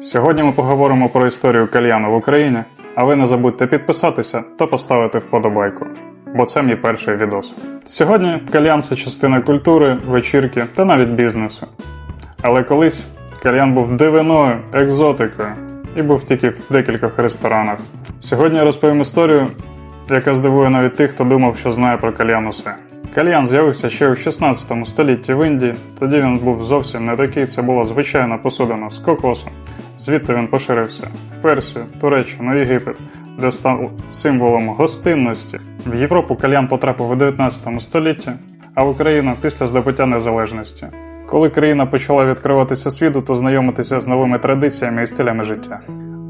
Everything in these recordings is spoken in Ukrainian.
Сьогодні ми поговоримо про історію кальяну в Україні, а ви не забудьте підписатися та поставити вподобайку, бо це мій перший відос. Сьогодні кальян це частина культури, вечірки та навіть бізнесу. Але колись кальян був дивиною, екзотикою і був тільки в декількох ресторанах. Сьогодні я розповім історію, яка здивує навіть тих, хто думав, що знає про кальян усе. Кальян з'явився ще у 16 столітті в Індії. Тоді він був зовсім не такий. Це була звичайна посудина з кокосом. Звідти він поширився в Персію, Туреччину, Єгипет, де став символом гостинності. В Європу кальян потрапив у 19 столітті, а в Україну після здобуття незалежності. Коли країна почала відкриватися світу, то знайомитися з новими традиціями і стилями життя.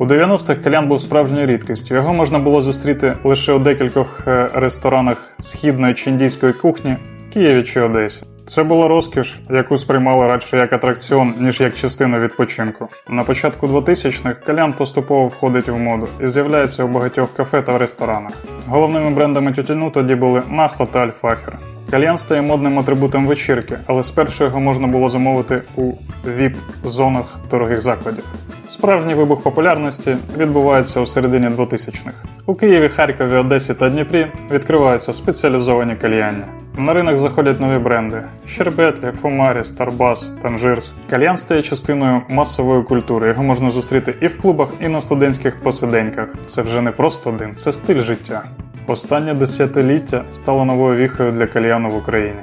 У 90-х кальян був справжньою рідкістю. Його можна було зустріти лише у декількох е, ресторанах східної чи індійської кухні в Києві чи Одесі. Це була розкіш, яку сприймали радше як атракціон, ніж як частину відпочинку. На початку 2000-х кальян поступово входить в моду і з'являється у багатьох кафе та ресторанах. Головними брендами тютюну тоді були Нахо та Альфахер. Кальян стає модним атрибутом вечірки, але спершу його можна було замовити у ВІП-зонах дорогих закладів. Справжній вибух популярності відбувається у середині 2000-х. У Києві, Харкові, Одесі та Дніпрі відкриваються спеціалізовані кальянні. На ринок заходять нові бренди: Щербетлі, Фумарі, Старбас, Танжирс. Кальян стає частиною масової культури. Його можна зустріти і в клубах, і на студентських посиденьках. Це вже не просто дим, це стиль життя. Останнє десятиліття стало новою віхою для кальяну в Україні.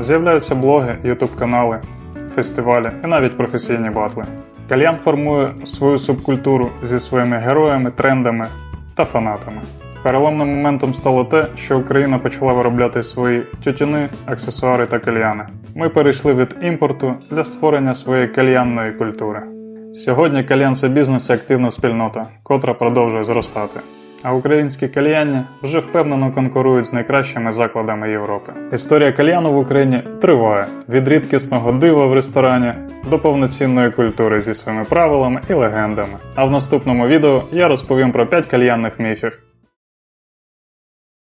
З'являються блоги, ютуб-канали, фестивалі і навіть професійні батли. Кальян формує свою субкультуру зі своїми героями, трендами та фанатами. Переломним моментом стало те, що Україна почала виробляти свої тютюни, аксесуари та кальяни. Ми перейшли від імпорту для створення своєї кальянної культури. Сьогодні кальян це бізнес і активна спільнота, котра продовжує зростати. А українські кальянні вже впевнено конкурують з найкращими закладами Європи. Історія кальяну в Україні триває від рідкісного дива в ресторані до повноцінної культури зі своїми правилами і легендами. А в наступному відео я розповім про 5 кальянних міфів,